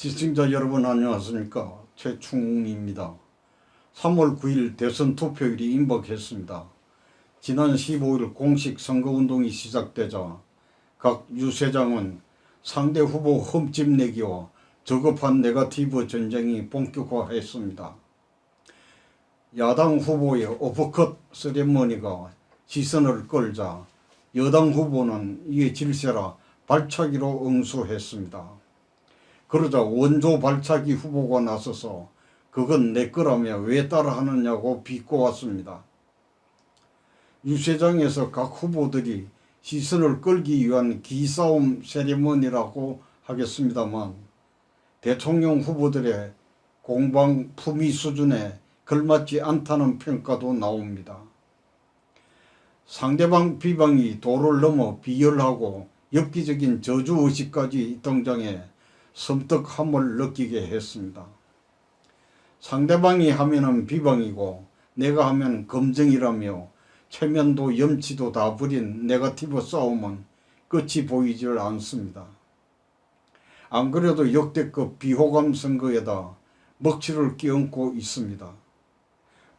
시청자 여러분 안녕하십니까 최충입니다. 3월 9일 대선 투표일이 임박했습니다. 지난 15일 공식 선거운동이 시작되자 각 유세장은 상대 후보 흠집 내기와 저급한 네거티브 전쟁이 본격화했습니다. 야당 후보의 오퍼컷 세레머니가 시선을 끌자 여당 후보는 이에 질세라 발차기로 응수했습니다. 그러자 원조 발차기 후보가 나서서 그건 내 거라며 왜 따라하느냐고 비꼬았습니다. 유세장에서 각 후보들이 시선을 끌기 위한 기싸움 세리머니라고 하겠습니다만 대통령 후보들의 공방 품위 수준에 걸맞지 않다는 평가도 나옵니다. 상대방 비방이 도를 넘어 비열하고 엽기적인 저주의식까지 등장해 섬뜩함을 느끼게 했습니다. 상대방이 하면은 비방이고 내가 하면 검증이라며 체면도 염치도 다 부린 네거티브 싸움은 끝이 보이질 않습니다. 안 그래도 역대급 비호감 선거에다 먹칠을 끼얹고 있습니다.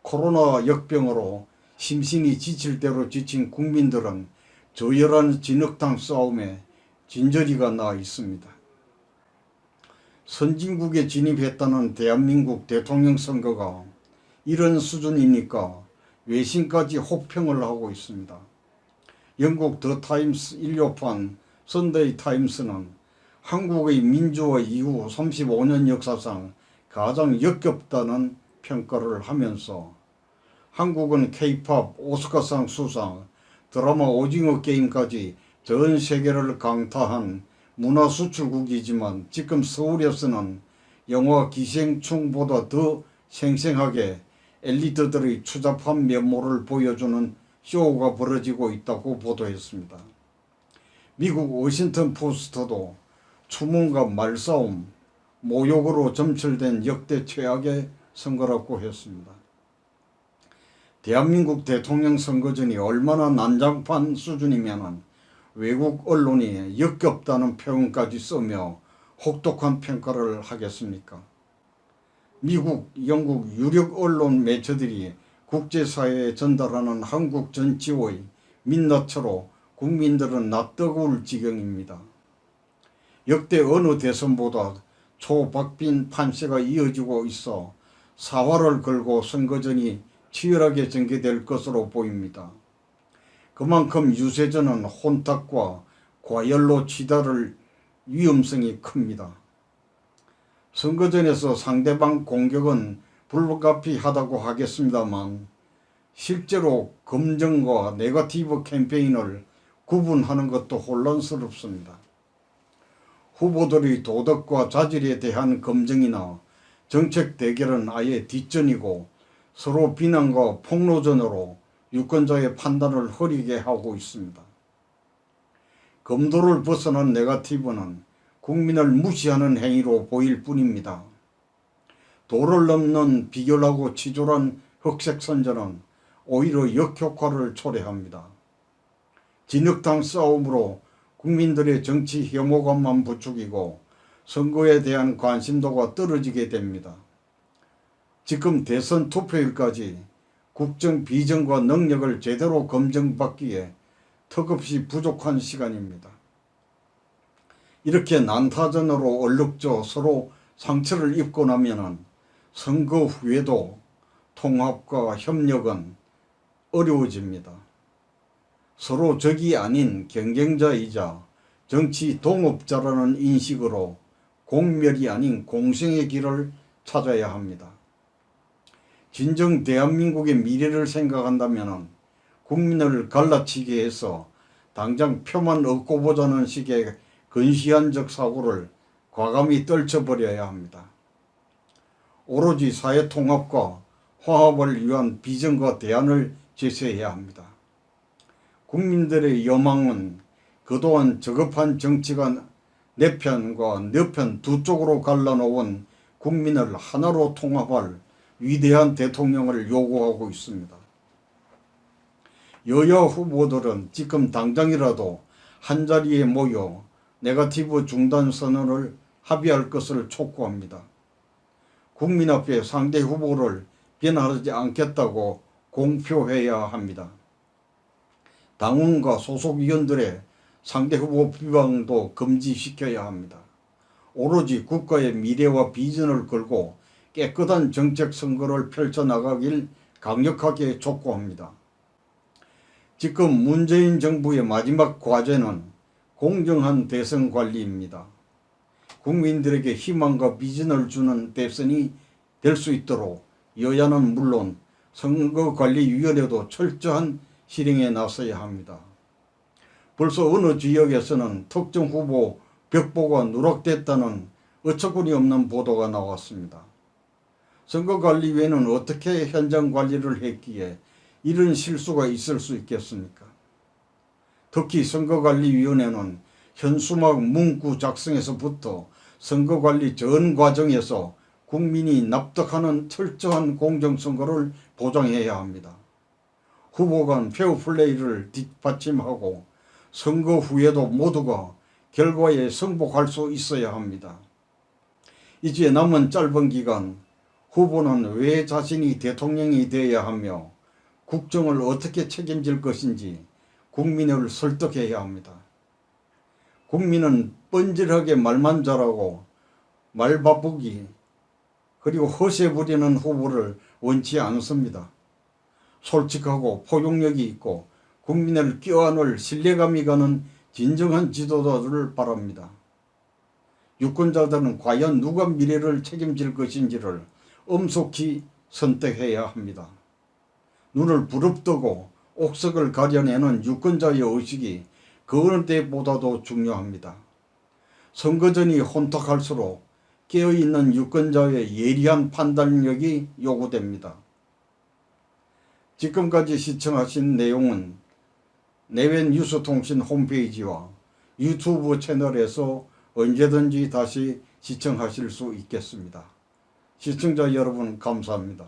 코로나 역병으로 심신이 지칠 대로 지친 국민들은 조열한 진흙탕 싸움에 진저리가 나 있습니다. 선진국에 진입했다는 대한민국 대통령 선거가 이런 수준이니까 외신까지 혹평을 하고 있습니다. 영국 더 타임스 일요판 선데이 타임스는 한국의 민주화 이후 35년 역사상 가장 역겹다는 평가를 하면서 한국은 케이팝, 오스카상 수상, 드라마 오징어 게임까지 전 세계를 강타한 문화 수출국이지만 지금 서울에서는 영화 기생충보다 더 생생하게 엘리트들의 추잡한 면모를 보여주는 쇼가 벌어지고 있다고 보도했습니다. 미국 워싱턴 포스트도 추문과 말싸움, 모욕으로 점철된 역대 최악의 선거라고 했습니다. 대한민국 대통령 선거전이 얼마나 난장판 수준이면은 외국 언론이 역겹다는 표현까지 쓰며 혹독한 평가를 하겠습니까? 미국, 영국 유력 언론 매체들이 국제사회에 전달하는 한국 정치의 민낯으로 국민들은 낯뜨거울 지경입니다. 역대 어느 대선보다 초박빈 판세가 이어지고 있어 사활을 걸고 선거전이 치열하게 전개될 것으로 보입니다. 그만큼 유세전은 혼탁과 과열로 치달을 위험성이 큽니다. 선거전에서 상대방 공격은 불가피하다고 하겠습니다만 실제로 검증과 네거티브 캠페인을 구분하는 것도 혼란스럽습니다. 후보들의 도덕과 자질에 대한 검증이나 정책 대결은 아예 뒷전이고 서로 비난과 폭로전으로 유권자의 판단을 흐리게 하고 있습니다. 검도를 벗어난 네거티브는 국민을 무시하는 행위로 보일 뿐입니다. 도를 넘는 비결하고 치졸한 흑색 선전은 오히려 역효과를 초래합니다. 진흙탕 싸움으로 국민들의 정치 혐오감만 부추기고 선거에 대한 관심도가 떨어지게 됩니다. 지금 대선 투표일까지 국정 비전과 능력을 제대로 검증받기에 턱없이 부족한 시간입니다. 이렇게 난타전으로 얼룩져 서로 상처를 입고 나면은 선거 후에도 통합과 협력은 어려워집니다. 서로 적이 아닌 경쟁자이자 정치 동업자라는 인식으로 공멸이 아닌 공생의 길을 찾아야 합니다. 진정 대한민국의 미래를 생각한다면 국민을 갈라치게 해서 당장 표만 얻고 보자는 식의 근시안적 사고를 과감히 떨쳐버려야 합니다. 오로지 사회 통합과 화합을 위한 비전과 대안을 제시해야 합니다. 국민들의 여망은 그동안 저급한 정치가 내 편과 너편 두 쪽으로 갈라놓은 국민을 하나로 통합할 위대한 대통령을 요구하고 있습니다. 여야 후보들은 지금 당장이라도 한자리에 모여 네거티브 중단 선언을 합의할 것을 촉구합니다. 국민 앞에 상대 후보를 비난하지 않겠다고 공표해야 합니다. 당원과 소속 의원들의 상대 후보 비방도 금지시켜야 합니다. 오로지 국가의 미래와 비전을 걸고 깨끗한 정책 선거를 펼쳐나가길 강력하게 촉구합니다. 지금 문재인 정부의 마지막 과제는 공정한 대선 관리입니다. 국민들에게 희망과 비전을 주는 대선이 될 수 있도록 여야는 물론 선거관리위원회도 철저한 실행에 나서야 합니다. 벌써 어느 지역에서는 특정 후보 벽보가 누락됐다는 어처구니 없는 보도가 나왔습니다. 선거관리위원회는 어떻게 현장 관리를 했기에 이런 실수가 있을 수 있겠습니까? 특히 선거관리위원회는 현수막 문구 작성에서부터 선거관리 전 과정에서 국민이 납득하는 철저한 공정선거를 보장해야 합니다. 후보 간 페어플레이를 뒷받침하고 선거 후에도 모두가 결과에 승복할 수 있어야 합니다. 이제 남은 짧은 기간 후보는 왜 자신이 대통령이 되어야 하며 국정을 어떻게 책임질 것인지 국민을 설득해야 합니다. 국민은 뻔질하게 말만 잘하고 말 바쁘기 그리고 허세 부리는 후보를 원치 않습니다. 솔직하고 포용력이 있고 국민을 껴안을 신뢰감이 가는 진정한 지도자들을 바랍니다. 유권자들은 과연 누가 미래를 책임질 것인지를 엄숙히 선택해야 합니다. 눈을 부릅뜨고 옥석을 가려내는 유권자의 의식이 그 어느 때보다도 중요합니다. 선거전이 혼탁할수록 깨어있는 유권자의 예리한 판단력이 요구됩니다. 지금까지 시청하신 내용은 내외 뉴스통신 홈페이지와 유튜브 채널에서 언제든지 다시 시청하실 수 있겠습니다. 시청자 여러분 감사합니다.